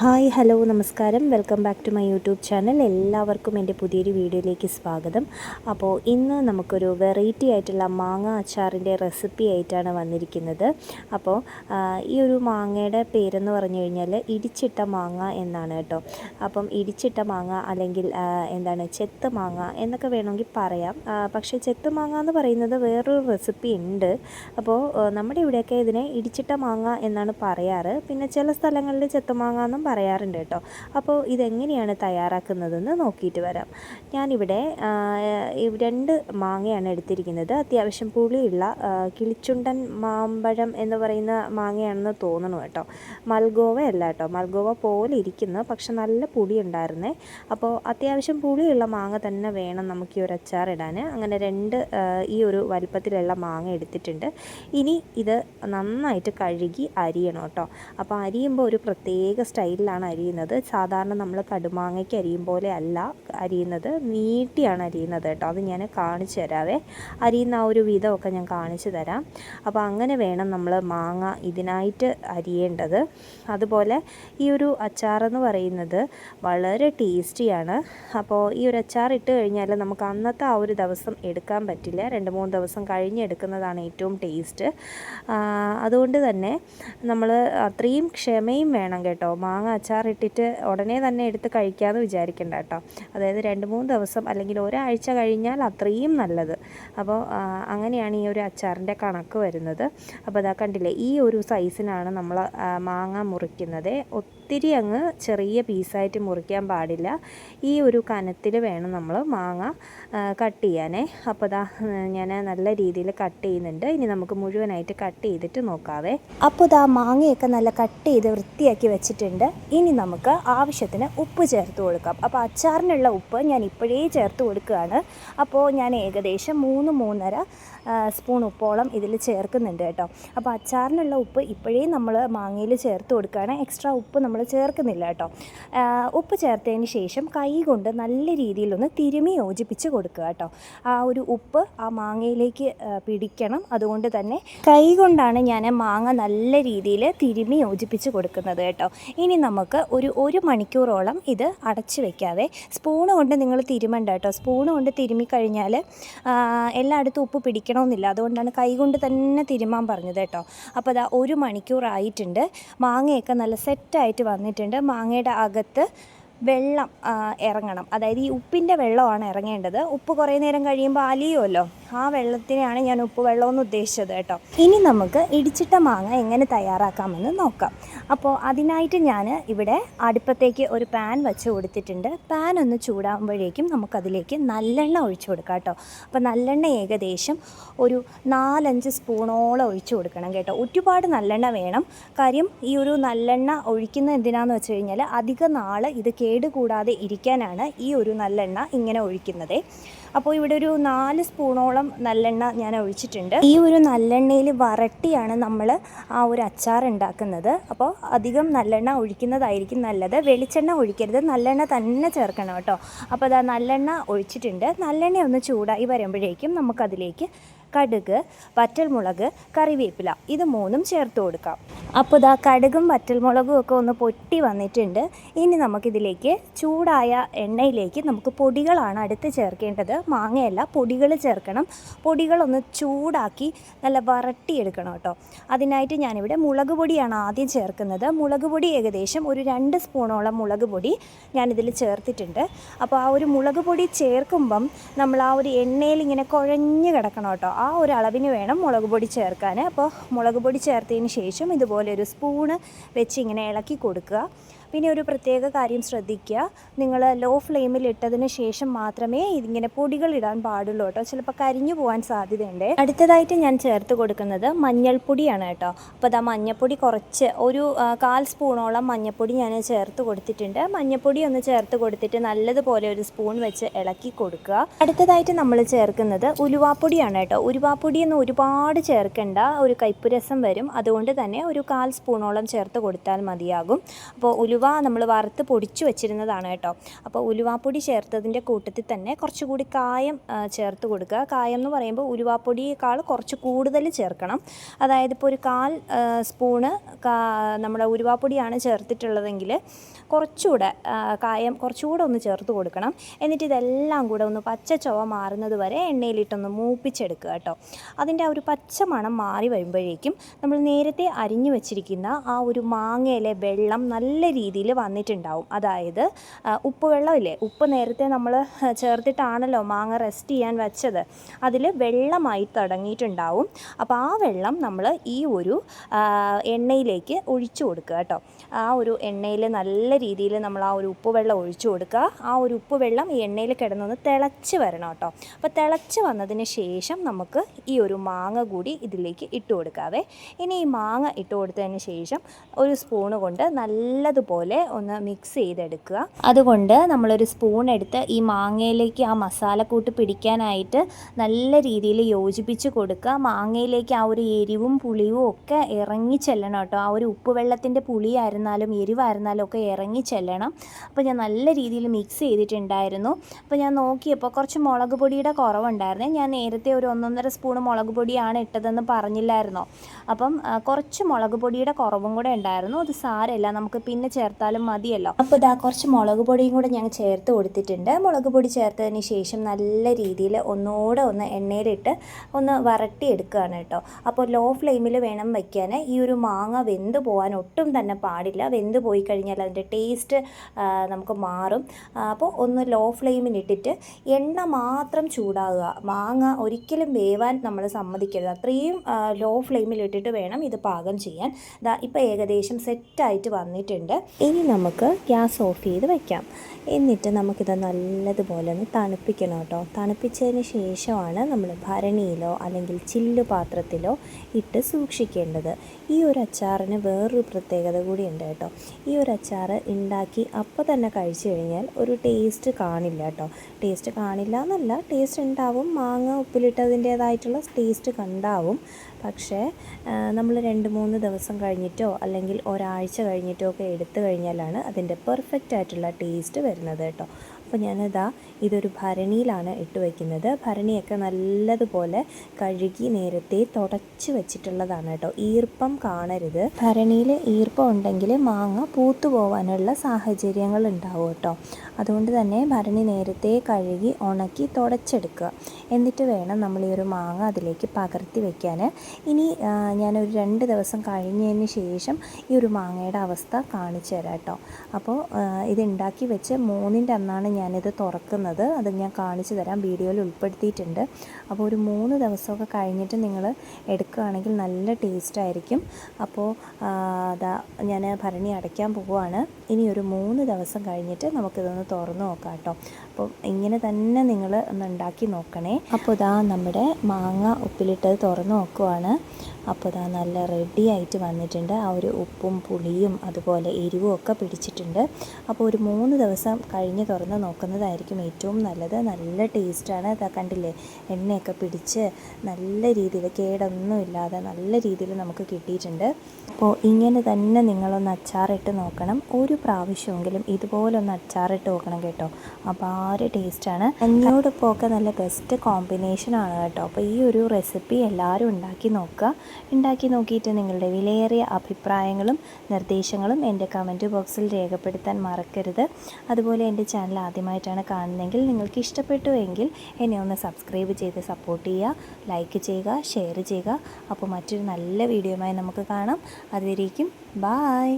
Hi hello നമസ്കാരം. Welcome back to my YouTube channel. എല്ലാവർക്കും എന്റെ പുതിയൊരു വീഡിയോയിലേക്ക് സ്വാഗതം. അപ്പോൾ ഇന്ന് നമുക്കൊരു വെറൈറ്റി ആയിട്ടുള്ള മാങ്ങ അച്ചാറിന്റെ റെസിപ്പി ആയിട്ടാണ് വന്നിരിക്കുന്നത്. അപ്പോൾ ഈ ഒരു മാങ്ങയുടെ പേരെന്ന് പറഞ്ഞു കഴിഞ്ഞാൽ ഇടിച്ചിട്ട മാങ്ങ എന്നാണ് കേട്ടോ. അപ്പം ഇടിച്ചിട്ട മാങ്ങ അല്ലെങ്കിൽ എന്താണ് ചെത്ത് മാങ്ങ എന്നൊക്കെ വേണമെങ്കിൽ പറയാം. പക്ഷേ ചെത്ത് മാങ്ങ എന്ന് പറയുന്നത് വേറൊരു റെസിപ്പി ഉണ്ട്. അപ്പോൾ നമ്മുടെ ഇവിടെയൊക്കെ ഇതിനെ ഇടിച്ചിട്ട മാങ്ങ എന്നാണ് പറയാറ്. പിന്നെ ചില സ്ഥലങ്ങളിൽ ചെത്തുമാങ്ങ എന്നും പറയാറുണ്ട് കേട്ടോ. അപ്പോൾ ഇതെങ്ങനെയാണ് തയ്യാറാക്കുന്നതെന്ന് നോക്കിയിട്ട് വരാം. ഞാനിവിടെ രണ്ട് മാങ്ങയാണ് എടുത്തിരിക്കുന്നത്. അത്യാവശ്യം പുളിയുള്ള കിളിച്ചുണ്ടൻ മാമ്പഴം എന്ന് പറയുന്ന മാങ്ങയാണെന്ന് തോന്നണം കേട്ടോ. മൽഗോവ അല്ല കേട്ടോ. മൽഗോവ പോലെ ഇരിക്കുന്നു. പക്ഷെ നല്ല പുളി ഉണ്ടായിരുന്നേ അപ്പോൾ അത്യാവശ്യം പുളിയുള്ള മാങ്ങ തന്നെ വേണം നമുക്ക് ഈ ഒരു അച്ചാർ ഇടാൻ അങ്ങനെ രണ്ട് ഈ ഒരു വലിപ്പത്തിലുള്ള മാങ്ങ എടുത്തിട്ടുണ്ട്. ഇനി ഇത് നന്നായിട്ട് കഴുകി അരിയണം കേട്ടോ. അപ്പോൾ അരിയുമ്പോൾ ഒരു പ്രത്യേക സ്റ്റൈലിലാണ് അരിയുന്നത്. സാധാരണ നമ്മൾ കടുമാങ്ങയ്ക്ക് അരിയും പോലെ അല്ല അരിയുന്നത്. നീട്ടിയാണ് അരിയുന്നത് കേട്ടോ. അത് ഞാൻ കാണിച്ചു തരാവേ. അരിയുന്ന ആ ഒരു വിധമൊക്കെ ഞാൻ കാണിച്ചു തരാം. അപ്പോൾ അങ്ങനെ വേണം നമ്മൾ മാങ്ങ ഇതിനായിട്ട് അരിയേണ്ടത്. അതുപോലെ ഈ ഒരു അച്ചാറെന്ന് പറയുന്നത് വളരെ ടേസ്റ്റിയാണ്. അപ്പോൾ ഈ ഒരു അച്ചാർ ഇട്ട് കഴിഞ്ഞാൽ നമുക്ക് അന്നത്തെ ആ ഒരു ദിവസം എടുക്കാൻ പറ്റില്ല. രണ്ട് മൂന്ന് ദിവസം കഴിഞ്ഞ് എടുക്കുന്നതാണ് ഏറ്റവും ടേസ്റ്റ്. അതുകൊണ്ട് തന്നെ നമ്മൾ അത്രയും ക്ഷമയും വേണം കേട്ടോ. മാങ്ങ അച്ചാർ ഇട്ടിട്ട് ഉടനെ തന്നെ എടുത്ത് കഴിക്കാമെന്ന് വിചാരിക്കേണ്ട കേട്ടോ. അതായത് രണ്ട് മൂന്ന് ദിവസം അല്ലെങ്കിൽ ഒരാഴ്ച കഴിഞ്ഞാൽ അത്രയും നല്ലത്. അപ്പോൾ അങ്ങനെയാണ് ഈ ഒരു അച്ചാറിന്റെ കണക്ക് വരുന്നത്. അപ്പോൾ അതാ കണ്ടില്ലേ ഈ ഒരു സൈസിനാണ് നമ്മൾ മാങ്ങ മുറിക്കുന്നത്. ഒത്തിരി അങ്ങ് ചെറിയ പീസായിട്ട് മുറിക്കാൻ പാടില്ല. ഈ ഒരു കനത്തിൽ വേണം നമ്മൾ മാങ്ങ കട്ട് ചെയ്യാനേ. അപ്പോൾ അതാ ഞാൻ നല്ല രീതിയിൽ കട്ട് ചെയ്യുന്നുണ്ട്. ഇനി നമുക്ക് മുഴുവനായിട്ട് കട്ട് ചെയ്തിട്ട് നോക്കാവേ. അപ്പോൾ ദാ മാങ്ങയൊക്കെ നല്ല കട്ട് ചെയ്ത് വൃത്തിയാക്കി വെച്ചിട്ടുണ്ട്. ഇനി നമുക്ക് ആവശ്യത്തിന് ഉപ്പ് ചേർത്ത് കൊടുക്കാം. അപ്പോൾ അച്ചാറിനുള്ള ഉപ്പ് ഞാൻ ഇപ്പോഴേ ചേർത്ത് കൊടുക്കുകയാണ്. അപ്പോൾ ഞാൻ ഏകദേശം മൂന്ന് മൂന്നര സ്പൂൺ ഉപ്പോളം ഇതിൽ ചേർക്കുന്നുണ്ട് കേട്ടോ. അപ്പോൾ അച്ചാറിനുള്ള ഉപ്പ് ഇപ്പോഴേ നമ്മൾ മാങ്ങയിൽ ചേർത്ത് കൊടുക്കുകയാണ്. എക്സ്ട്രാ ഉപ്പ് നമ്മൾ ചേർക്കുന്നില്ല കേട്ടോ. ഉപ്പ് ചേർത്തതിന് ശേഷം കൈ കൊണ്ട് നല്ല രീതിയിലൊന്ന് തിരുമി യോജിപ്പിച്ച് കൊടുക്കുക കേട്ടോ. ആ ഒരു ഉപ്പ് ആ മാങ്ങയിലേക്ക് പിടിക്കണം. അതുകൊണ്ട് തന്നെ കൈ കൊണ്ടാണ് ഞാൻ മാങ്ങ നല്ല രീതിയിൽ തിരുമി യോജിപ്പിച്ച് കൊടുക്കുന്നത് കേട്ടോ. ഇനി നമുക്ക് ഒരു ഒരു മണിക്കൂറോളം ഇത് അടച്ച് വെക്കാതെ സ്പൂണ് കൊണ്ട് നിങ്ങൾ തിരുമണ്ട കേട്ടോ. സ്പൂണ് കൊണ്ട് തിരുമി കഴിഞ്ഞാൽ എല്ലായിടത്തും ഉപ്പ് പിടിക്കണമെന്നില്ല അതുകൊണ്ടാണ് കൈകൊണ്ട് തന്നെ തിരുമാൻ പറഞ്ഞത് കേട്ടോ. അപ്പോൾ അതാ ഒരു മണിക്കൂറായിട്ടുണ്ട് മാങ്ങയൊക്കെ നല്ല സെറ്റായിട്ട് വന്നിട്ടുണ്ട്. മാങ്ങയുടെ അകത്ത് വെള്ളം ഇറങ്ങണം. അതായത് ഈ ഉപ്പിന്റെ വെള്ളമാണ് ഇറങ്ങേണ്ടത്. ഉപ്പ് കുറേ നേരം കഴിയുമ്പോൾ അലിയുമല്ലോ? ആ വെള്ളത്തിനെയാണ് ഞാൻ ഉപ്പ് വെള്ളമെന്ന് ഉദ്ദേശിച്ചത് കേട്ടോ. ഇനി നമുക്ക് ഇടിച്ചിട്ട മാങ്ങ എങ്ങനെ തയ്യാറാക്കാമെന്ന് നോക്കാം. അപ്പോൾ അതിനായിട്ട് ഞാൻ ഇവിടെ അടുപ്പത്തേക്ക് ഒരു പാൻ വെച്ച് കൊടുത്തിട്ടുണ്ട്. പാൻ ഒന്ന് ചൂടാകുമ്പോഴേക്കും നമുക്കതിലേക്ക് നല്ലെണ്ണ ഒഴിച്ചു കൊടുക്കാം കേട്ടോ. അപ്പോൾ നല്ലെണ്ണ ഏകദേശം ഒരു നാലഞ്ച് സ്പൂണോളം ഒഴിച്ചു കൊടുക്കണം കേട്ടോ. ഒരുപാട് നല്ലെണ്ണ വേണം. കാര്യം ഈ ഒരു നല്ലെണ്ണ ഒഴിക്കുന്ന എന്തിനാന്ന് വെച്ച് കഴിഞ്ഞാൽ അധിക നാൾ ഇത് കേടുകൂടാതെ ഇരിക്കാനാണ് ഈ ഒരു നല്ലെണ്ണ ഇങ്ങനെ ഒഴിക്കുന്നത്. അപ്പോൾ ഇവിടെ ഒരു നാല് സ്പൂണോളം നല്ലെണ്ണ ഞാൻ ഒഴിച്ചിട്ടുണ്ട്. ഈ ഒരു നല്ലെണ്ണയിൽ വരട്ടിയാണ് നമ്മൾ ആ ഒരു അച്ചാർ ഉണ്ടാക്കുന്നത്. അപ്പോൾ അധികം നല്ലെണ്ണ ഒഴിക്കുന്നതായിരിക്കും നല്ലത്. വെളിച്ചെണ്ണ ഒഴിക്കരുത്. നല്ലെണ്ണ തന്നെ ചേർക്കണം കേട്ടോ. അപ്പോൾ അതാ നല്ലെണ്ണ ഒഴിച്ചിട്ടുണ്ട്. നല്ലെണ്ണ ഒന്ന് ചൂടായി വരുമ്പോഴേക്കും നമുക്കതിലേക്ക് കടുക് വറ്റൽമുളക് കറിവേപ്പില ഇത് മൂന്നും ചേർത്ത് കൊടുക്കാം. അപ്പോൾ ഇതാ കടുകും വറ്റൽമുളകും ഒക്കെ ഒന്ന് പൊട്ടി വന്നിട്ടുണ്ട്. ഇനി നമുക്കിതിലേക്ക് ചൂടായ എണ്ണയിലേക്ക് നമുക്ക് പൊടികളാണ് അടുത്ത് ചേർക്കേണ്ടത്. മാങ്ങയല്ല പൊടികൾ ചേർക്കണം. പൊടികളൊന്ന് ചൂടാക്കി നല്ല വരട്ടിയെടുക്കണം കേട്ടോ. അതിനായിട്ട് ഞാനിവിടെ മുളക് പൊടിയാണ് ആദ്യം ചേർക്കുന്നത്. മുളക് പൊടി ഏകദേശം ഒരു രണ്ട് സ്പൂണോളം മുളക് പൊടി ഞാനിതിൽ ചേർത്തിട്ടുണ്ട്. അപ്പോൾ ആ ഒരു മുളക് പൊടി ചേർക്കുമ്പം നമ്മൾ ആ ഒരു എണ്ണയിൽ ഇങ്ങനെ കുഴഞ്ഞ് കിടക്കണം കേട്ടോ. ആ ഒരു അളവിന് വേണം മുളക് പൊടി ചേർക്കാൻ അപ്പോൾ മുളക് പൊടി ചേർത്തതിന് ശേഷം ഇതുപോലെ ഒരു സ്പൂണ് വെച്ച് ഇങ്ങനെ ഇളക്കി കൊടുക്കുക. പിന്നെ ഒരു പ്രത്യേക കാര്യം ശ്രദ്ധിക്കുക. നിങ്ങൾ ലോ ഫ്ലെയിമിൽ ഇട്ടതിന് ശേഷം മാത്രമേ ഇതിങ്ങനെ പൊടികൾ ഇടാൻ പാടുള്ളൂ കേട്ടോ. ചിലപ്പോൾ കരിഞ്ഞു പോകാൻ സാധ്യതയുണ്ട്. അടുത്തതായിട്ട് ഞാൻ ചേർത്ത് കൊടുക്കുന്നത് മഞ്ഞൾപ്പൊടിയാണ് കേട്ടോ. അപ്പോൾ ഇതാ മഞ്ഞൾപ്പൊടി കുറച്ച് ഒരു കാൽ സ്പൂണോളം മഞ്ഞൾപ്പൊടി ഞാൻ ചേർത്ത് കൊടുത്തിട്ടുണ്ട്. മഞ്ഞൾപ്പൊടി ഒന്ന് ചേർത്ത് കൊടുത്തിട്ട് നല്ലതുപോലെ ഒരു സ്പൂൺ വെച്ച് ഇളക്കി കൊടുക്കുക. അടുത്തതായിട്ട് നമ്മൾ ചേർക്കുന്നത് ഉലുവാപ്പൊടിയാണ് കേട്ടോ. ഉരുവാപ്പൊടിയൊന്നും ഒരുപാട് ചേർക്കേണ്ട ഒരു കയ്പ്പുരസം വരും. അതുകൊണ്ട് തന്നെ ഒരു കാൽ സ്പൂണോളം ചേർത്ത് കൊടുത്താൽ മതിയാകും. അപ്പോൾ ഉലുവ നമ്മൾ വറുത്ത് പൊടിച്ചു വെച്ചിരുന്നതാണ് കേട്ടോ. അപ്പോൾ ഉലുവാപ്പൊടി ചേർത്തതിന്റെ കൂട്ടത്തിൽ തന്നെ കുറച്ചുകൂടി കായം ചേർത്ത് കൊടുക്കുക. കായം എന്ന് പറയുമ്പോൾ ഉലുവാപ്പൊടിയേക്കാൾ കുറച്ച് കൂടുതൽ ചേർക്കണം. അതായത് ഇപ്പോൾ ഒരു കാൽ സ്പൂണ് നമ്മുടെ ഉലുവാപ്പൊടിയാണ് ചേർത്തിട്ടുള്ളതെങ്കിൽ കുറച്ചുകൂടെ കായം കുറച്ചുകൂടെ ഒന്ന് ചേർത്ത് കൊടുക്കണം. എന്നിട്ട് ഇതെല്ലാം കൂടെ ഒന്ന് പച്ച ചുവ മാറുന്നത് വരെ എണ്ണയിലിട്ടൊന്ന് മൂപ്പിച്ചെടുക്കുക കേട്ടോ. അതിന്റെ ആ ഒരു പച്ച മണം മാറി വരുമ്പോഴേക്കും നമ്മൾ നേരത്തെ അരിഞ്ഞു വെച്ചിരിക്കുന്ന ആ ഒരു മാങ്ങയിലെ വെള്ളം നല്ല രീതിയിൽ വന്നിട്ടുണ്ടാവും. അതായത് ഉപ്പ് വെള്ളമില്ലേ ഉപ്പ് നേരത്തെ നമ്മൾ ചേർത്തിട്ടാണല്ലോ മാങ്ങ റെസ്റ്റ് ചെയ്യാൻ വെച്ചത്. അതിൽ വെള്ളമായി തുടങ്ങിയിട്ടുണ്ടാവും. അപ്പോൾ ആ വെള്ളം നമ്മൾ ഈ ഒരു എണ്ണയിലേക്ക് ഒഴിച്ചു കൊടുക്കുക കേട്ടോ. ആ ഒരു എണ്ണയിൽ നല്ല രീതിയിൽ നമ്മൾ ആ ഒരു ഉപ്പ് വെള്ളം ഒഴിച്ചു കൊടുക്കുക. ആ ഒരു ഉപ്പ് വെള്ളം ഈ എണ്ണയിൽ കിടന്നൊന്ന് തിളച്ച് വരണം കേട്ടോ. അപ്പോൾ തിളച്ച് വന്നതിന് ശേഷം നമുക്ക് ഈ ഒരു മാങ്ങ കൂടി ഇതിലേക്ക് ഇട്ട് കൊടുക്കാവേ. ഇനി ഈ മാങ്ങ ഇട്ട് കൊടുത്തതിന് ശേഷം ഒരു സ്പൂണ് കൊണ്ട് നല്ലതുപോലെ ഒന്ന് മിക്സ് ചെയ്തെടുക്കുക. അതുകൊണ്ട് നമ്മളൊരു സ്പൂൺ എടുത്ത് ഈ മാങ്ങയിലേക്ക് ആ മസാലക്കൂട്ട് പിടിക്കാനായിട്ട് നല്ല രീതിയിൽ യോജിപ്പിച്ച് കൊടുക്കുക. മാങ്ങയിലേക്ക് ആ ഒരു എരിവും പുളിയും ഒക്കെ ഇറങ്ങി ചെല്ലണം കേട്ടോ. ആ ഒരു ഉപ്പ് വെള്ളത്തിന്റെ പുളിയായിരുന്നാലും എരിവായിരുന്നാലും ഒക്കെ ഇറങ്ങി ചെല്ലണം. അപ്പോൾ ഞാൻ നല്ല രീതിയിൽ മിക്സ് ചെയ്തിട്ടുണ്ടായിരുന്നു. അപ്പോൾ ഞാൻ നോക്കിയപ്പോൾ കുറച്ച് മുളക് പൊടിയുടെ കുറവുണ്ടായിരുന്നേ. ഞാൻ നേരത്തെ ഒരു ഒന്നൊന്നര സ്പൂൺ മുളക് പൊടിയാണ് ഇട്ടതെന്ന് പറഞ്ഞില്ലായിരുന്നോ. അപ്പം കുറച്ച് മുളക് പൊടിയുടെ കുറവും കൂടെ ഉണ്ടായിരുന്നു. അത് സാരമില്ല. നമുക്ക് പിന്നെ ചേർത്താലും മതിയല്ലോ. അപ്പോൾ ഇതാ കുറച്ച് മുളക് പൊടിയും കൂടെ ഞാൻ ചേർത്ത് കൊടുത്തിട്ടുണ്ട്. മുളക് പൊടി ചേർത്തതിന് ശേഷം നല്ല രീതിയിൽ ഒന്നുകൂടെ ഒന്ന് എണ്ണയിലിട്ട് ഒന്ന് വരട്ടി എടുക്കുകയാണ് കേട്ടോ. അപ്പോൾ ലോ ഫ്ലെയിമിൽ വേണം വയ്ക്കാൻ ഈ ഒരു മാങ്ങ വെന്ത് പോകാൻ ഒട്ടും തന്നെ പാടില്ല. വെന്ത് പോയി കഴിഞ്ഞാൽ അതിന്റെ ടേസ്റ്റ് നമുക്ക് മാറും. അപ്പോൾ ഒന്ന് ലോ ഫ്ലെയിമിലിട്ടിട്ട് എണ്ണ മാത്രം ചൂടാകുക മാങ്ങ ഒരിക്കലും വേവാൻ നമ്മൾ സമ്മതിക്കരുത്. അത്രയും ലോ ഫ്ലെയിമിലിട്ടിട്ട് വേണം ഇത് പാകം ചെയ്യാൻ. ഇതാ ഇപ്പോൾ ഏകദേശം സെറ്റായിട്ട് വന്നിട്ടുണ്ട്. ഇനി നമുക്ക് ഗ്യാസ് ഓഫ് ചെയ്ത് വയ്ക്കാം എന്നിട്ട് നമുക്കിത് നല്ലതുപോലെ ഒന്ന് തണുപ്പിക്കണം കേട്ടോ. തണുപ്പിച്ചതിന് ശേഷമാണ് നമ്മൾ ഭരണിയിലോ അല്ലെങ്കിൽ ചില്ലു പാത്രത്തിലോ ഇട്ട് സൂക്ഷിക്കേണ്ടത്. ഈ ഒരു അച്ചാറിന് വേറൊരു പ്രത്യേകത കൂടി ഉണ്ട് കേട്ടോ. ഈ ഒരു അച്ചാർ ഉണ്ടാക്കി അപ്പോൾ തന്നെ കഴിച്ചു കഴിഞ്ഞാൽ ഒരു ടേസ്റ്റ് കാണില്ല കേട്ടോ. ടേസ്റ്റ് കാണില്ല എന്നല്ല ടേസ്റ്റ് ഉണ്ടാവും. മാങ്ങ ഉപ്പിലിട്ടതിന്റേതായിട്ടുള്ള ടേസ്റ്റ് കണ്ടാവും. പക്ഷേ നമ്മൾ രണ്ട് മൂന്ന് ദിവസം കഴിഞ്ഞിട്ടോ അല്ലെങ്കിൽ ഒരാഴ്ച കഴിഞ്ഞിട്ടോ ഒക്കെ എടുത്തു കഴിഞ്ഞാലാണ് അതിന്റെ പെർഫെക്റ്റ് ആയിട്ടുള്ള ടേസ്റ്റ് വരുന്നത് കേട്ടോ. അപ്പോൾ ഞാനിതാ ഇതൊരു ഭരണിയിലാണ് ഇട്ട് വയ്ക്കുന്നത് ഭരണിയൊക്കെ നല്ലതുപോലെ കഴുകി നേരത്തെ തുടച്ച് വെച്ചിട്ടുള്ളതാണ് കേട്ടോ. ഈർപ്പം കാണരുത്. ഭരണിയിൽ ഈർപ്പം ഉണ്ടെങ്കിൽ മാങ്ങ പൂത്തു പോകാനുള്ള സാഹചര്യങ്ങൾ ഉണ്ടാവും കേട്ടോ. അതുകൊണ്ട് തന്നെ ഭരണി നേരത്തെ കഴുകി ഉണക്കി തുടച്ചെടുക്കുക. എന്നിട്ട് വേണം നമ്മൾ ഈ ഒരു മാങ്ങ അതിലേക്ക് പകർത്തി വയ്ക്കാൻ ഇനി ഞാനൊരു രണ്ട് ദിവസം കഴിഞ്ഞതിന് ശേഷം ഈ ഒരു മാങ്ങയുടെ അവസ്ഥ കാണിച്ചു തരാം കേട്ടോ. അപ്പോൾ ഇത് ഉണ്ടാക്കി വെച്ച് മൂന്നിന്റെ അന്നാണ് ഞാനിത് തുറക്കുന്നത്. അത് ഞാൻ കാണിച്ചു തരാം. വീഡിയോയിൽ ഉൾപ്പെടുത്തിയിട്ടുണ്ട്. അപ്പോൾ ഒരു മൂന്ന് ദിവസമൊക്കെ കഴിഞ്ഞിട്ട് നിങ്ങൾ എടുക്കുകയാണെങ്കിൽ നല്ല ടേസ്റ്റ് ആയിരിക്കും. അപ്പോൾ അതാ ഞാൻ ഭരണി അടയ്ക്കാൻ പോവുകയാണ്. ഇനി ഒരു മൂന്ന് ദിവസം കഴിഞ്ഞിട്ട് നമുക്കിതൊന്ന് തുറന്നു നോക്കാം കേട്ടോ. അപ്പോൾ ഇങ്ങനെ തന്നെ നിങ്ങൾ ഒന്ന് ഉണ്ടാക്കി നോക്കണേ. അപ്പോൾ ഇതാ നമ്മുടെ മാങ്ങ ഉപ്പിലിട്ടത് തുറന്നു നോക്കുവാണ്. അപ്പോൾ ഇതാ നല്ല റെഡി ആയിട്ട് വന്നിട്ടുണ്ട്. ആ ഒരു ഉപ്പും പുളിയും അതുപോലെ എരിവും ഒക്കെ പിടിച്ചിട്ടുണ്ട്. അപ്പോൾ ഒരു മൂന്ന് ദിവസം കഴിഞ്ഞ് തുറന്ന് നോക്കുന്നതായിരിക്കും ഏറ്റവും നല്ലത്. നല്ല ടേസ്റ്റാണ് ഇതാ കണ്ടില്ലേ? എണ്ണയൊക്കെ പിടിച്ച് നല്ല രീതിയിൽ കേടൊന്നും ഇല്ലാതെ നല്ല രീതിയിൽ നമുക്ക് കിട്ടിയിട്ടുണ്ട്. അപ്പോൾ ഇങ്ങനെ തന്നെ നിങ്ങളൊന്ന് അച്ചാറിട്ട് നോക്കണം. ഒരു പ്രാവശ്യമെങ്കിലും ഇതുപോലൊന്ന് അച്ചാറിട്ട് നോക്കണം കേട്ടോ. അപാര ടേസ്റ്റാണ് കഞ്ഞിയോടൊപ്പം ഒക്കെ നല്ല ബെസ്റ്റ് കോമ്പിനേഷനാണ് കേട്ടോ. അപ്പോൾ ഈ ഒരു റെസിപ്പി എല്ലാവരും ഉണ്ടാക്കി നോക്കുക. ഉണ്ടാക്കി നോക്കിയിട്ട് നിങ്ങളുടെ വിലയേറിയ അഭിപ്രായങ്ങളും നിർദ്ദേശങ്ങളും എന്റെ കമന്റ് ബോക്സിൽ രേഖപ്പെടുത്താൻ മറക്കരുത്. അതുപോലെ എന്റെ ചാനൽ ആദ്യമായിട്ടാണ് കാണുന്നതെങ്കിൽ നിങ്ങൾക്ക് ഇഷ്ടപ്പെട്ടു എങ്കിൽ എന്നെ ഒന്ന് സബ്സ്ക്രൈബ് ചെയ്ത് സപ്പോർട്ട് ചെയ്യുക ലൈക്ക് ചെയ്യുക ഷെയർ ചെയ്യുക. അപ്പോൾ മറ്റൊരു നല്ല വീഡിയോയുമായി നമുക്ക് കാണാം. അതുവരേക്കും ബായ്